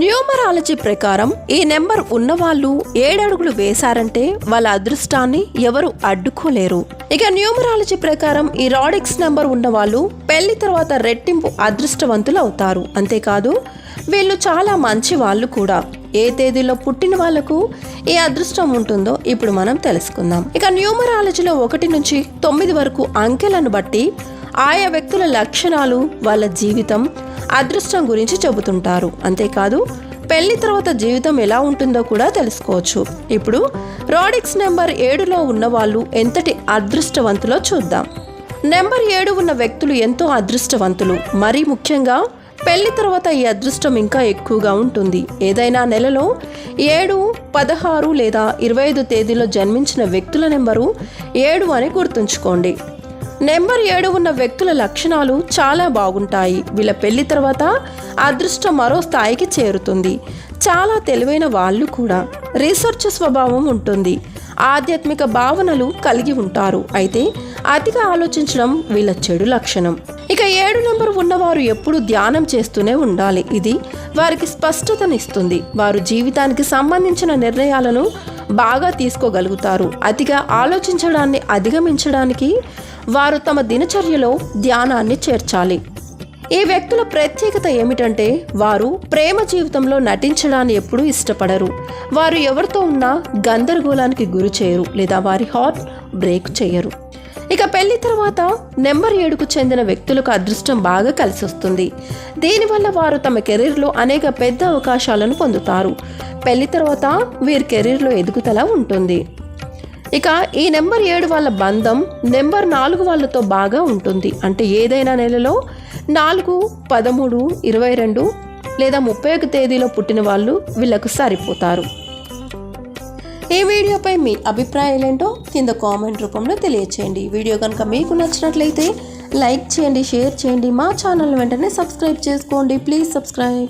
Numerology ప్రకారం ఈ number ఉన్నవాళ్ళు ఏడడుగులు వేశారంటే వాళ్ళ అదృష్టాన్ని ఎవరు అడ్డుకోలేరు. ఇక న్యూమరాలజీ ప్రకారం ఈ రాడిక్స్ నెంబర్ ఉన్నవాళ్ళు పెళ్ళి తర్వాత రెట్టింపు అదృష్టవంతులు అవుతారు. అంతేకాదు వీళ్ళు చాలా మంచి వాళ్ళు కూడా. ఏ తేదీలో పుట్టిన వాళ్ళకు ఏ అదృష్టం ఉంటుందో ఇప్పుడు మనం తెలుసుకుందాం. ఇక న్యూమరాలజీలో ఒకటి నుంచి తొమ్మిది వరకు అంకెలను బట్టి ఆయా వ్యక్తుల లక్షణాలు వాళ్ళ జీవితం అదృష్టం గురించి చెబుతుంటారు. అంతేకాదు పెళ్ళి తర్వాత జీవితం ఎలా ఉంటుందో కూడా తెలుసుకోవచ్చు. ఇప్పుడు రాడిక్స్ నెంబర్ ఏడులో ఉన్న వాళ్ళు ఎంతటి అదృష్టవంతులో చూద్దాం. నెంబర్ ఏడు ఉన్న వ్యక్తులు ఎంతో అదృష్టవంతులు. మరీ ముఖ్యంగా పెళ్ళి తర్వాత ఈ అదృష్టం ఇంకా ఎక్కువగా ఉంటుంది. ఏదైనా నెలలో ఏడు పదహారు లేదా ఇరవై ఐదు తేదీలో జన్మించిన వ్యక్తుల నెంబరు ఏడు అని గుర్తుంచుకోండి. నెంబర్ ఏడు ఉన్న వ్యక్తుల లక్షణాలు చాలా బాగుంటాయి. వీళ్ళ పెళ్ళి తర్వాత అదృష్టం మరో స్థాయికి చేరుతుంది. చాలా తెలివైన వాళ్ళు కూడా రీసెర్చ్ స్వభావం ఉంటుంది. ఆధ్యాత్మిక భావనలు కలిగి ఉంటారు. అయితే అతిగా ఆలోచించడం వీళ్ళ చెడు లక్షణం. ఇక ఏడు నెంబర్ ఉన్నవారు ఎప్పుడు ధ్యానం చేస్తూనే ఉండాలి. ఇది వారికి స్పష్టతనిస్తుంది. వారు జీవితానికి సంబంధించిన నిర్ణయాలను బాగా తీసుకోగలుగుతారు. అతిగా ఆలోచించడాన్ని అధిగమించడానికి వారు తమ దినచర్యలో ధ్యానాన్ని చేర్చాలి. ఈ వ్యక్తుల ప్రత్యేకత ఏమిటంటే వారు ప్రేమ జీవితంలో నటించడాన్ని ఎప్పుడూ ఇష్టపడరు. వారు ఎవరితో ఉన్నా గందరగోళానికి గురి చేయరు లేదా వారి హార్ట్ బ్రేక్ చేయరు. ఇక పెళ్ళి తర్వాత నెంబర్ ఏడుకు చెందిన వ్యక్తులకు అదృష్టం బాగా కలిసి వస్తుంది. దీనివల్ల వారు తమ కెరీర్లో అనేక పెద్ద అవకాశాలను పొందుతారు. పెళ్ళి తర్వాత వీరి కెరీర్లో ఎదుగుదల ఉంటుంది. ఇక ఈ నెంబర్ ఏడు వాళ్ళ బంధం నెంబర్ నాలుగు వాళ్ళతో బాగా ఉంటుంది. అంటే ఏదైనా నెలలో నాలుగు పదమూడు ఇరవై రెండు లేదా ముప్పై ఒక తేదీలో పుట్టిన వాళ్ళు వీళ్ళకు సరిపోతారు. ఈ వీడియోపై మీ అభిప్రాయాలేంటో కింద కామెంట్ రూపంలో తెలియచేయండి. వీడియో కనుక మీకు నచ్చినట్లయితే లైక్ చేయండి షేర్ చేయండి. మా ఛానల్ వెంటనే సబ్స్క్రైబ్ చేసుకోండి. Please subscribe.